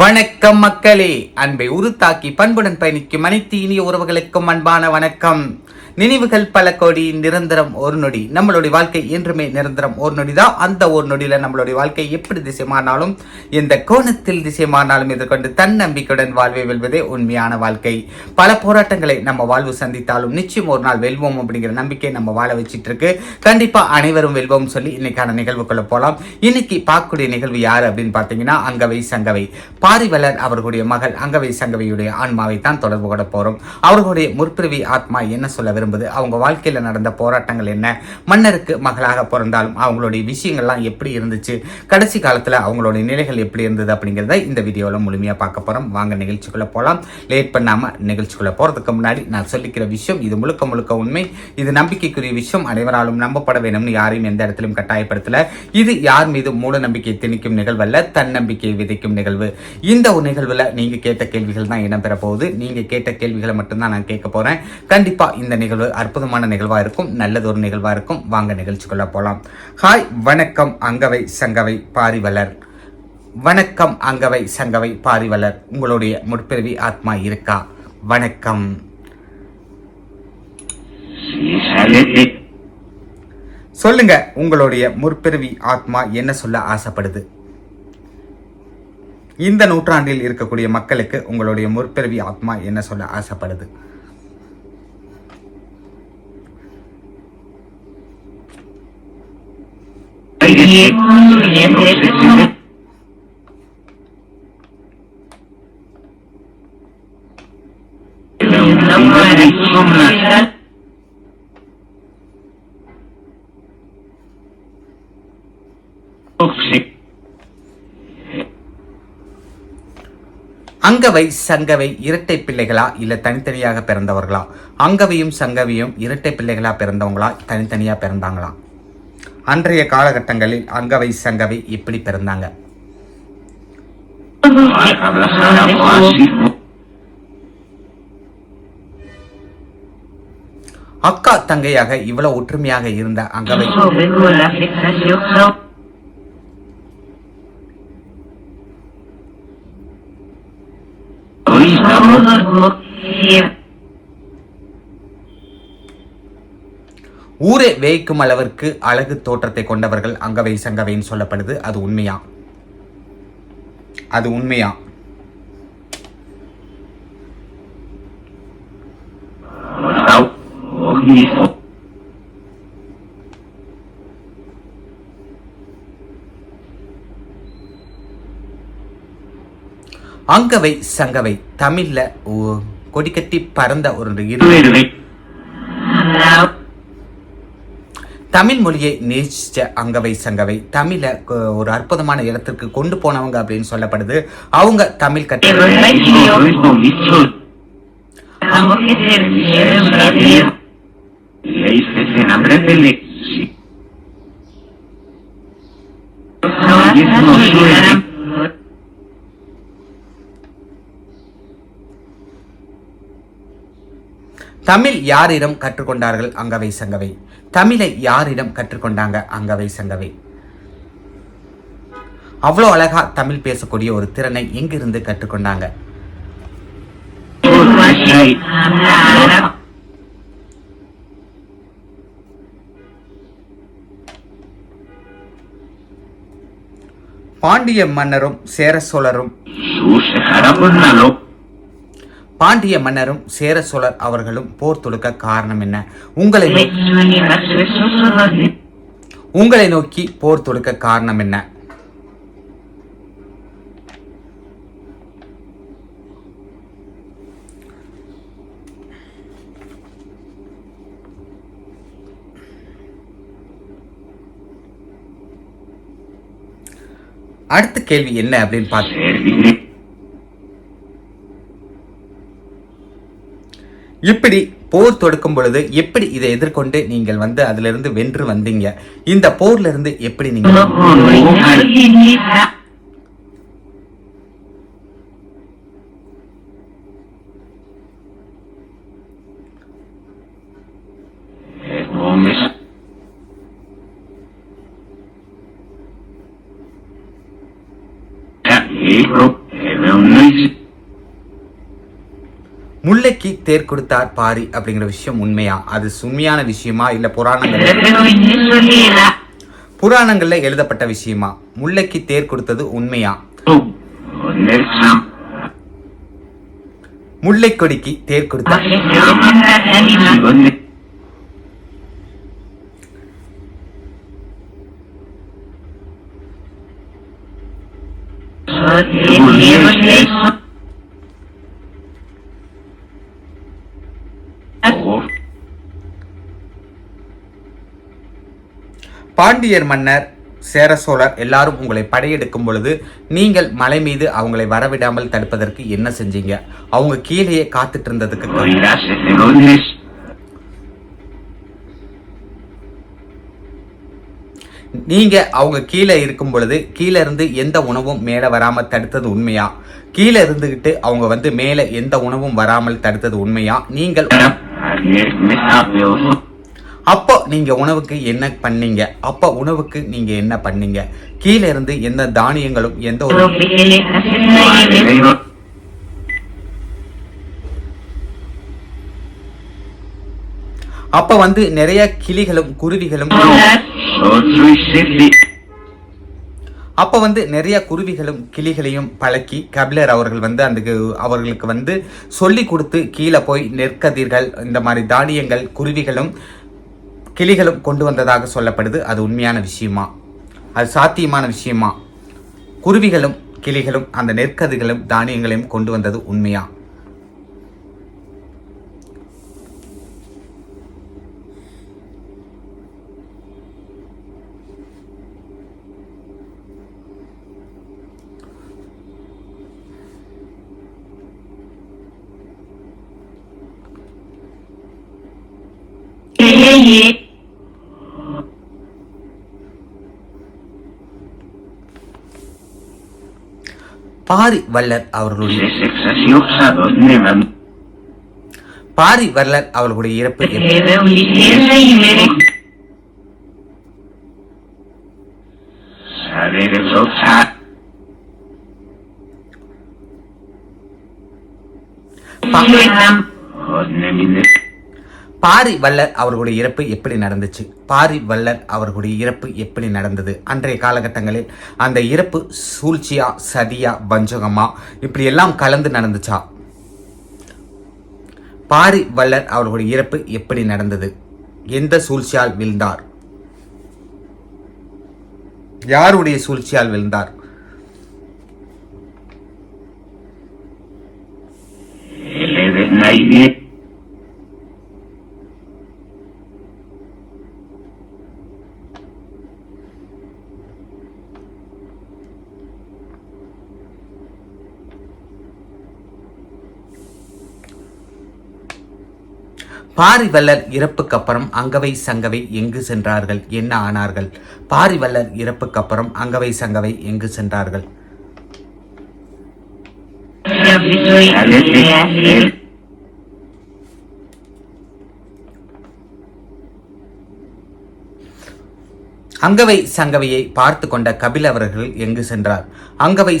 வணக்கம் மக்களே. அன்பை உருத்தாக்கி பண்புடன் பயணிக்கும் அனைத்து இனிய உறவுகளுக்கும் அன்பான வணக்கம். நினைவுகள் பல கோடி நிரந்தரம் ஒரு நொடி. நம்மளுடைய வாழ்க்கை என்றுமே நிரந்தரம் ஒரு நொடி தான் அந்த ஒரு நொடியில நம்மளுடைய வாழ்க்கை எப்படி திசை மாறினாலும் எந்த கோணத்தில் திசை மாறினாலும் எதிர்கொண்டு தன்னம்பிக்கையுடன் வாழ்வை வெல்வதே உண்மையான வாழ்க்கை. பல போராட்டங்களை நம்ம வாழ்வு சந்தித்தாலும் நிச்சயம் ஒரு நாள் வெல்வோம் அப்படிங்கிற நம்பிக்கை நம்ம வாழ வச்சிட்டு இருக்கு கண்டிப்பா அனைவரும் வெல்வோம் சொல்லி இன்னைக்கான நிகழ்வுக்குள்ள போகலாம் இன்னைக்கு பார்க்கக்கூடிய நிகழ்வு யாரு அப்படின்னு பார்த்தீங்கன்னா அங்கவை சங்கவை. பாரிவலர் அவர்களுடைய மகள் அங்கவை சங்கவியுடைய ஆன்மாவை தான் தொடர்பு கொள்ள போறோம். அவர்களுடைய முற்பிறவி ஆத்மா என்ன சொல்ல விரும்புது? அவங்க வாழ்க்கையில நடந்த போராட்டங்கள் என்ன? மன்னருக்கு மகளாக பிறந்தாலும் அவங்களுடைய விஷயங்கள்லாம் எப்படி இருந்துச்சு? கடைசி காலத்துல அவங்களுடைய நிலைகள் எப்படி இருந்தது அப்படிங்கிறத இந்த வீடியோவில் முழுமையா பார்க்க போறோம். வாங்க நிகழ்ச்சிக்குள்ள போகலாம் லேட் பண்ணாம நிகழ்ச்சிக்குள்ள போறதுக்கு முன்னாடி நான் சொல்லிக்கிற விஷயம் இது முழுக்க முழுக்க உண்மை. இது நம்பிக்கைக்குரிய விஷயம். அனைவராலும் நம்பப்பட வேணும்னு யாரையும் எந்த இடத்திலும் கட்டாயப்படுத்தல. இது யார் மீது மூட நம்பிக்கை திணிக்கும் நிகழ்வல்ல. தன்னம்பிக்கையை விதைக்கும் நிகழ்வு. இந்த ஒரு நிகழ்வில் நீங்கள் கேட்ட கேள்விகள் தான் இடம்பெற போகுது. நீங்கள் கேட்ட கேள்விகளை மட்டும்தான் நான் கேட்க போகிறேன் கண்டிப்பாக இந்த நிகழ்வு அற்புதமான நிகழ்வாக இருக்கும். நல்லது ஒரு நிகழ்வாக இருக்கும். வாங்க நிகழ்ச்சிக்குள்ளே போகலாம் ஹாய் வணக்கம் அங்கவை சங்கவை பாரிவலர். வணக்கம் அங்கவை சங்கவை பாரிவலர். உங்களுடைய முற்பிறவி ஆத்மா இருக்கா? வணக்கம். சொல்லுங்க உங்களுடைய முற்பிறவி ஆத்மா என்ன சொல்ல ஆசைப்படுது? இந்த நூற்றாண்டில் இருக்கக்கூடிய மக்களுக்கு உங்களுடைய முற்பிறவி ஆத்மா என்ன சொல்ல ஆசைப்படுது? அங்கவை சங்கவை இரட்டை பிள்ளைகளா இல்ல தனித்தனியாக பிறந்தவர்களா? அங்கவையும் சங்கவையும் இரட்டை பிள்ளைகளா பிறந்தவங்களா தனித்தனியா பிறந்தாங்களா? அன்றைய காலகட்டங்களில் அங்கவை சங்கவை எப்படி பிறந்தாங்க? அக்கா தங்கையாக இவ்வளவு ஒற்றுமையாக இருந்த அங்கவை. ஊரே வேய்க்கும் அளவிற்கு அழகு தோற்றத்தை கொண்டவர்கள் அங்கவை சங்கவைன்னு சொல்லப்படுது. அது உண்மையா? அது உண்மையா? அங்கவை சங்கவை தமிழ்ல கொடிக்கட்டி பறந்த ஒரு இரு. தமிழ் மொழியை நேசிச்ச அங்கவை சங்கவை தமிழை ஒரு அற்புதமான இடத்திற்கு கொண்டு போனவங்க அப்படின்னு சொல்லப்படுது. அவங்க தமிழ் கற்று தமிழ் யாரிடம் கற்றுக்கொண்டார்கள் அங்கவை சங்கவை? தமிழை யாரிடம் கற்றுக்கொண்டாங்க அங்கவை சங்கவை? அவ்வளோ அழகா தமிழ் பேசக்கூடிய ஒரு திறனை எங்கிருந்து கற்றுக்கொண்டாங்க? பாண்டிய மன்னரும் சேர சோழரும் பாண்டிய மன்னரும் சேர சோழர் அவர்களும் போர் தொடுக்க காரணம் என்ன? உங்களை உங்களை நோக்கி போர் தொடுக்க காரணம் என்ன? அடுத்த கேள்வி என்ன அப்படின்னு பார்த்து இப்படி போர் தொடுக்கும் பொழுது எப்படி இதை எதிர்கொண்டு நீங்கள் வந்து அதிலிருந்து வென்று வந்தீங்க? இந்த போர்ல இருந்து எப்படி நீங்க முல்லைக்கு தேர் கொடுத்தார் பாரி அப்படிங்கிற விஷயம் உண்மையா? அது உண்மையான விஷயமா? இல்ல புராணங்கள் புராணங்கள்ல எழுதப்பட்ட விஷயமா? முல்லைக்கு தேர் கொடுத்தது உண்மையா? முல்லை கொடிக்கு தேர் கொடுத்தார். பாண்டியர் மன்னர் சேர சோழர் எல்லாரும் உங்களை படையெடுக்கும் பொழுது நீங்கள் மலை மீது அவங்களை வரவிடாமல் தடுப்பதற்கு என்ன செஞ்சீங்க அவங்க கீழேயே காத்துட்டு இருந்ததுக்கு நீங்க அவங்க கீழே இருக்கும் பொழுது கீழே இருந்து எந்த உணவும் மேலே வராம தடுத்தது உண்மையா கீழே இருந்துகிட்டு அவங்க வந்து மேலே எந்த உணவும் வராமல் தடுத்தது உண்மையா நீங்கள் அப்போ நீங்க உணவுக்கு என்ன பண்ணீங்க? அப்போ உணவுக்கு நீங்க என்ன பண்ணீங்க? கீழே இருந்து எந்த தானியங்களும் எந்த ஒரு அப்ப வந்து நிறைய கிளிகளும் குருவிகளும் அப்ப வந்து நிறைய குருவிகளும் கிளிகளையும் பழக்கி கபிலர் அவர்கள் வந்து அந்த அவர்களுக்கு வந்து சொல்லி கொடுத்து கீழே போய் நெற்கதிர்கள். இந்த மாதிரி தானியங்கள் குருவிகளும் கிளிகளும் கொண்டு வந்ததாக சொல்லப்படுது. அது உண்மையான விஷயமா? அது சாத்தியமான விஷயமா? குருவிகளும் கிளிகளும் அந்த நெற்கதிகளும் தானியங்களையும் கொண்டு வந்தது உண்மையா? பாரி வல்லர் அவர்களுடைய பாரி வல்லர் அவர்களுடைய இறப்பு எப்ப- பாரி வல்லர் அவர்களுடைய இறப்பு எப்படி நடந்துச்சு? பாரி வல்லர் அவர்களுடைய இறப்பு எப்படி நடந்தது? அன்றைய காலகட்டங்களில் அந்த இறப்பு சூழ்ச்சியா சதியா வஞ்சகமா? இப்படி எல்லாம் கலந்து நடந்துச்சா? பாரி வல்லர் அவர்களுடைய இறப்பு எப்படி நடந்தது? எந்த சூழ்ச்சியால் விழுந்தார்? யாருடைய சூழ்ச்சியால் வீழ்ந்தார்? பாரிவல்லர் இறப்புக்கு அப்புறம் அங்கவை சங்கவை எங்கு சென்றார்கள்? என்ன ஆனார்கள்? பாரிவல்லர் இறப்புக்கு அப்புறம் அங்கவை சங்கவை எங்கு சென்றார்கள்? அங்கவை சங்கவையை பார்த்து கொண்ட கபில் அவர்கள் எங்கு சென்றார்? அங்கவை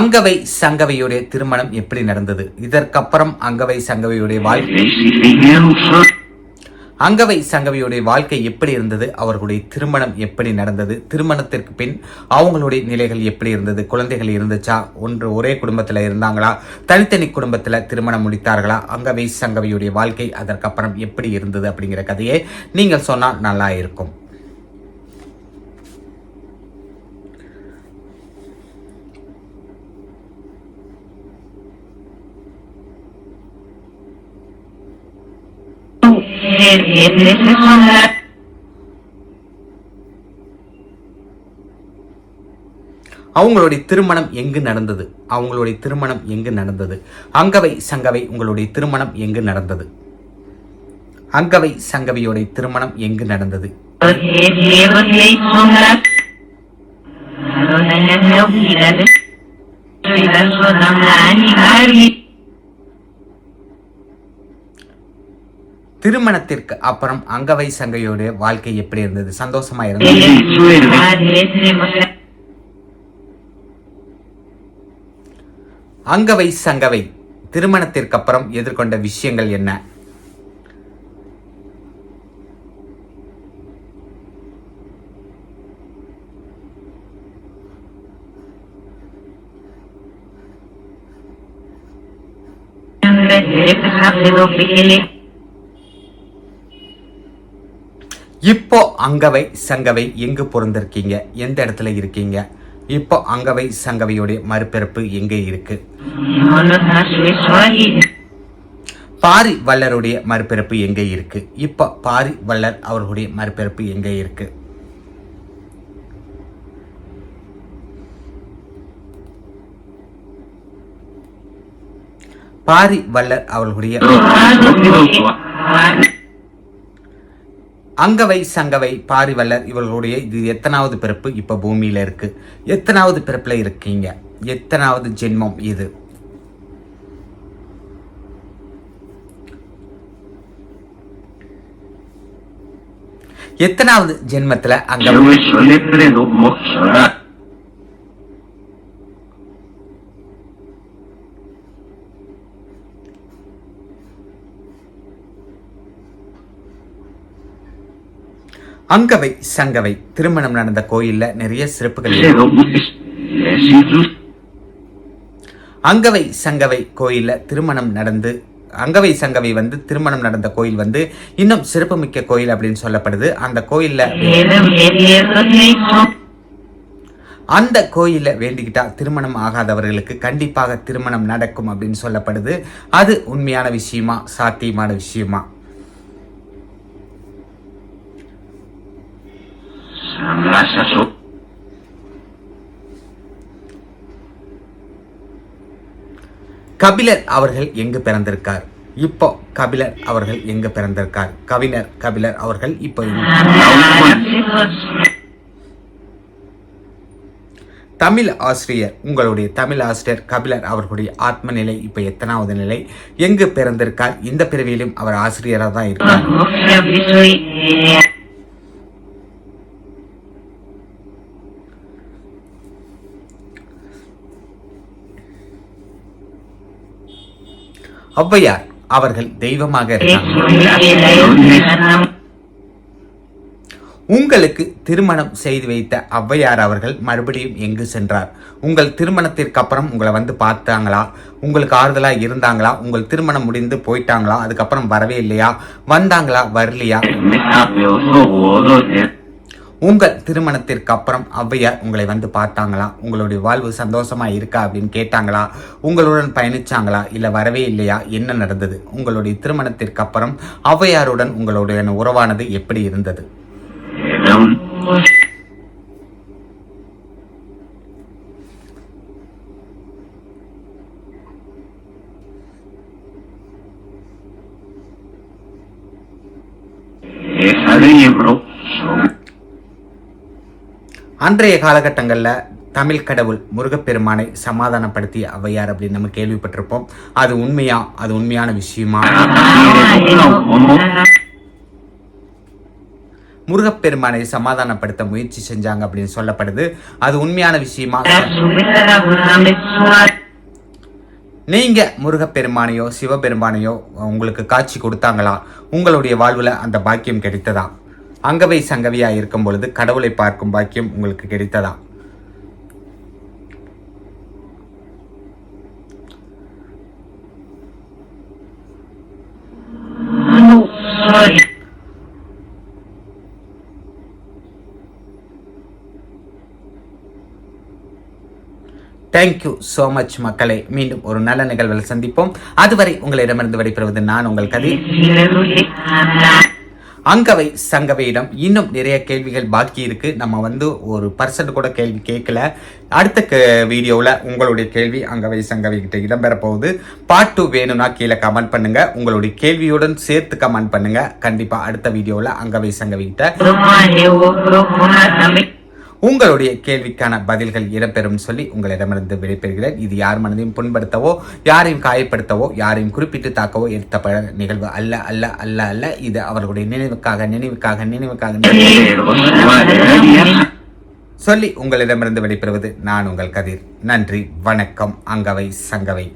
அங்கவை சங்கவையுடைய திருமணம் எப்படி நடந்தது? இதற்கப்புறம் அங்கவை சங்கவையுடைய வாழ்க்கை அங்கவை சங்கவியுடைய வாழ்க்கை எப்படி இருந்தது? அவர்களுடைய திருமணம் எப்படி நடந்தது? திருமணத்திற்கு பின் அவங்களுடைய நிலைகள் எப்படி இருந்தது? குழந்தைகள் இருந்துச்சா? ஒன்று ஒரே குடும்பத்தில் இருந்தாங்களா? தனித்தனி குடும்பத்தில் திருமணம் முடித்தார்களா? அங்கவை சங்கவியுடைய வாழ்க்கை அதற்கப்புறம் எப்படி இருந்தது அப்படிங்கிற கதையை நீங்கள் சொன்னால் நல்லா இருக்கும். அவங்களுடைய திருமணம் எங்கு நடந்தது? அவங்களுடைய திருமணம் எங்கு நடந்தது? அங்கவை சங்கவை உங்களுடைய திருமணம் எங்கு நடந்தது? அங்கவை சங்கவியோடைய திருமணம் எங்கு நடந்தது? திருமணத்திற்கு அப்புறம் அங்கவை சங்கையோட வாழ்க்கை எப்படி இருந்தது? சந்தோஷமா இருந்தது? அங்கவை சங்கவை திருமணத்திற்கு அப்புறம் எதிர்கொண்ட விஷயங்கள் என்ன? இப்போ அங்கவை சங்கவை எங்கு பிறந்திருக்கீங்க எந்த இடத்துல இருக்கீங்க? இப்போ அங்கவை சங்கவையுடைய மறுபிறப்பு எங்க இருக்கு? பாரி வல்லருடைய மறுபிறப்பு எங்க இருக்கு? இப்போ பாரி வல்லர் அவர்களுடைய மறுபிறப்பு எங்க இருக்கு? பாரி வல்லர் அவர்களுடைய அங்கவை சங்கவை பாரிவல்லர் இவர்களுடைய இது எத்தனாவது பிறப்பு இப்போ பூமியில் இருக்கு. எத்தனாவது பிறப்புல இருக்கீங்க? எத்தனாவது ஜென்மம் இது? எத்தனாவது ஜென்மத்துல அங்க அங்கவை சங்கவை. திருமணம் நடந்த கோயில்ல நிறைய சிறப்புகள். அங்கவை சங்கவை கோயில்ல திருமணம் நடந்து அங்கவை சங்கவை வந்து திருமணம் நடந்த கோயில் வந்து இன்னும் சிறப்புமிக்க கோயில் அப்படின்னு சொல்லப்படுது. அந்த கோயில்ல அந்த கோயில்ல வேண்டிக்கிட்டா திருமணம் ஆகாதவர்களுக்கு கண்டிப்பாக திருமணம் நடக்கும் அப்படின்னு சொல்லப்படுது. அது உண்மையான விஷயமா சாத்தியமான விஷயமா? கபிலர் அவர்கள் எங்கு பிறந்திருக்கார்? இப்போ கபிலர் அவர்கள் எங்கு பிறந்திருக்கார்? கவிஞர் கபிலர் அவர்கள் இப்போ தமிழ் ஆசிரியர் உங்களுடைய தமிழ் ஆசிரியர் கபிலர் அவர்களுடைய ஆத்ம நிலை இப்ப எத்தனாவது நிலை? எங்கு பிறந்திருக்கார்? இந்த பிறவியிலும் அவர் ஆசிரியராக தான் இருக்கார். ஔவையார் அவர்கள் தெய்வமாக இருக்காங்க உங்களுக்கு திருமணம் செய்து வைத்த ஔவையார் அவர்கள் மறுபடியும் எங்கு சென்றார்? உங்கள் திருமணத்திற்கு அப்புறம் உங்களை வந்து பார்த்தாங்களா? உங்களுக்கு ஆறுதலா இருந்தாங்களா? உங்கள் திருமணம் முடிந்து போயிட்டாங்களா? அதுக்கப்புறம் வரவே இல்லையா? வந்தாங்களா? வரலையா? உங்கள் திருமணத்திற்கு அப்புறம் ஔவையார் உங்களை வந்து பார்த்தாங்களா? உங்களுடைய வாழ்வு சந்தோஷமா இருக்கா அப்படின்னு கேட்டாங்களா? உங்களுடன் பயணிச்சாங்களா? இல்ல வரவே இல்லையா? என்ன நடந்தது? உங்களுடைய திருமணத்திற்கு அப்புறம் ஔவையாருடன் உங்களுடைய உறவானது எப்படி இருந்தது? அன்றைய காலகட்டங்களில் தமிழ் கடவுள் முருகப்பெருமானை சமாதானப்படுத்திய ஔவையார் அப்படின்னு நம்ம கேள்விப்பட்டிருப்போம். அது உண்மையா? அது உண்மையான விஷயமா? முருகப்பெருமானை சமாதானப்படுத்த முயற்சி செஞ்சாங்க அப்படின்னு சொல்லப்படுது. அது உண்மையான விஷயமா? நீங்க முருகப்பெருமானையோ சிவபெருமானையோ உங்களுக்கு காட்சி கொடுத்தாங்களா? உங்களுடைய வாழ்வுல அந்த பாக்கியம் கிடைத்ததா? அங்கவை சங்கவியா இருக்கும் பொழுது கடவுளை பார்க்கும் பாக்கியம் உங்களுக்கு கிடைத்ததா? தேங்க்யூ ஸோ மச் மக்களை. மீண்டும் ஒரு நல்ல நிகழ்வில் சந்திப்போம். அதுவரை உங்களிடமிருந்து விடைபெறுவது நான் உங்கள் கதை அங்கவை சங்கவையிடம் இன்னும் நிறைய கேள்விகள் பாக்கி இருக்கு. நம்ம வந்து ஒரு பர்சன்ட் கூட கேள்வி கேட்கல அடுத்த க- வீடியோவில் உங்களுடைய கேள்வி அங்கவை சங்கவை கிட்ட இடம்பெற போகுது. பார்ட் டூ வேணும்னா கீழே கமெண்ட் பண்ணுங்க. உங்களுடைய கேள்வியுடன் சேர்த்து கமெண்ட் பண்ணுங்க. கண்டிப்பா அடுத்த வீடியோவில் அங்கவை சங்கவை கிட்ட உங்களுடைய கேள்விக்கான பதில்கள் இடம்பெறும் சொல்லி உங்களிடமிருந்து விடைபெறுகிறேன். இது யார் மனதையும் புண்படுத்தவோ யாரையும் காயப்படுத்தவோ யாரையும் குறிப்பிட்டு தாக்கவோ எடுத்தப்பட நிகழ்வு அல்ல அல்ல அல்ல அல்ல. இது அவர்களுடைய நினைவுக்காக நினைவுக்காக நினைவுக்காக சொல்லி உங்களிடமிருந்து விடைபெறுவது நான் உங்கள் கதிர். நன்றி வணக்கம் அங்கவை சங்கவை.